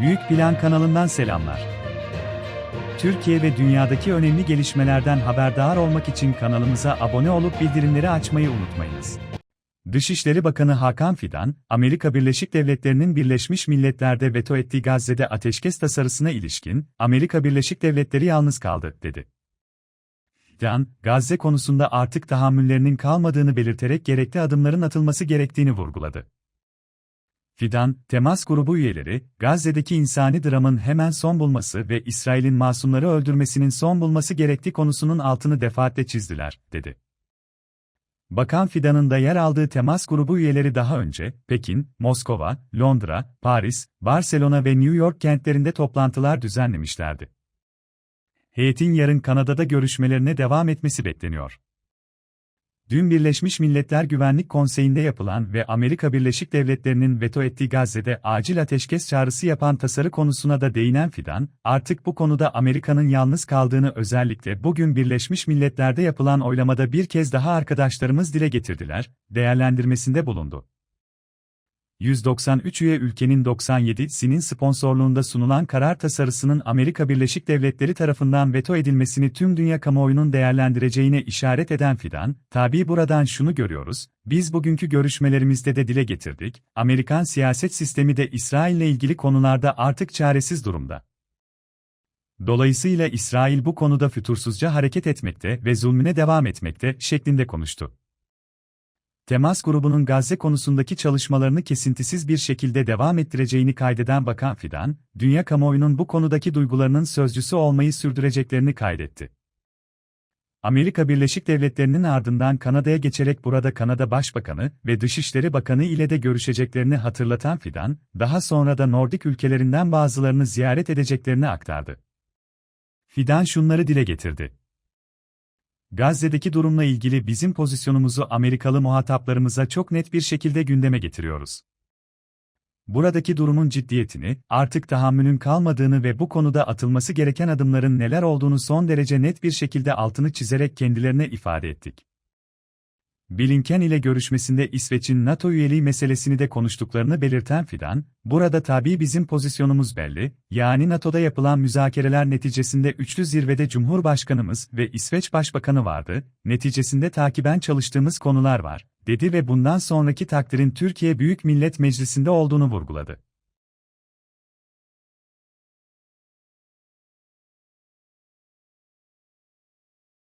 Büyük Plan kanalından selamlar. Türkiye ve dünyadaki önemli gelişmelerden haberdar olmak için kanalımıza abone olup bildirimleri açmayı unutmayınız. Dışişleri Bakanı Hakan Fidan, Amerika Birleşik Devletleri'nin Birleşmiş Milletler'de veto ettiği Gazze'de ateşkes tasarısına ilişkin, Amerika Birleşik Devletleri yalnız kaldı, dedi. Fidan, Gazze konusunda artık tahammüllerinin kalmadığını belirterek gerekli adımların atılması gerektiğini vurguladı. Fidan, temas grubu üyeleri, Gazze'deki insani dramın hemen son bulması ve İsrail'in masumları öldürmesinin son bulması gerektiği konusunun altını defaatle çizdiler, dedi. Bakan Fidan'ın da yer aldığı temas grubu üyeleri daha önce, Pekin, Moskova, Londra, Paris, Barcelona ve New York kentlerinde toplantılar düzenlemişlerdi. Heyetin yarın Kanada'da görüşmelerine devam etmesi bekleniyor. Dün Birleşmiş Milletler Güvenlik Konseyi'nde yapılan ve Amerika Birleşik Devletleri'nin veto ettiği Gazze'de acil ateşkes çağrısı yapan tasarı konusuna da değinen Fidan, artık bu konuda Amerika'nın yalnız kaldığını özellikle bugün Birleşmiş Milletler'de yapılan oylamada bir kez daha arkadaşlarımız dile getirdiler, değerlendirmesinde bulundu. 193 üye ülkenin 97'sinin sponsorluğunda sunulan karar tasarısının Amerika Birleşik Devletleri tarafından veto edilmesini tüm dünya kamuoyunun değerlendireceğine işaret eden Fidan, tabi buradan şunu görüyoruz, biz bugünkü görüşmelerimizde de dile getirdik, Amerikan siyaset sistemi de İsrail'le ilgili konularda artık çaresiz durumda. Dolayısıyla İsrail bu konuda fütursuzca hareket etmekte ve zulmüne devam etmekte şeklinde konuştu. Temas grubunun Gazze konusundaki çalışmalarını kesintisiz bir şekilde devam ettireceğini kaydeden Bakan Fidan, dünya kamuoyunun bu konudaki duygularının sözcüsü olmayı sürdüreceklerini kaydetti. Amerika Birleşik Devletleri'nin ardından Kanada'ya geçerek burada Kanada Başbakanı ve Dışişleri Bakanı ile de görüşeceklerini hatırlatan Fidan, daha sonra da Nordik ülkelerinden bazılarını ziyaret edeceklerini aktardı. Fidan şunları dile getirdi. Gazze'deki durumla ilgili bizim pozisyonumuzu Amerikalı muhataplarımıza çok net bir şekilde gündeme getiriyoruz. Buradaki durumun ciddiyetini, artık tahammülün kalmadığını ve bu konuda atılması gereken adımların neler olduğunu son derece net bir şekilde altını çizerek kendilerine ifade ettik. Blinken ile görüşmesinde İsveç'in NATO üyeliği meselesini de konuştuklarını belirten Fidan, burada tabii bizim pozisyonumuz belli, yani NATO'da yapılan müzakereler neticesinde üçlü zirvede Cumhurbaşkanımız ve İsveç Başbakanı vardı, neticesinde takiben çalıştığımız konular var, dedi ve bundan sonraki takdirin Türkiye Büyük Millet Meclisi'nde olduğunu vurguladı.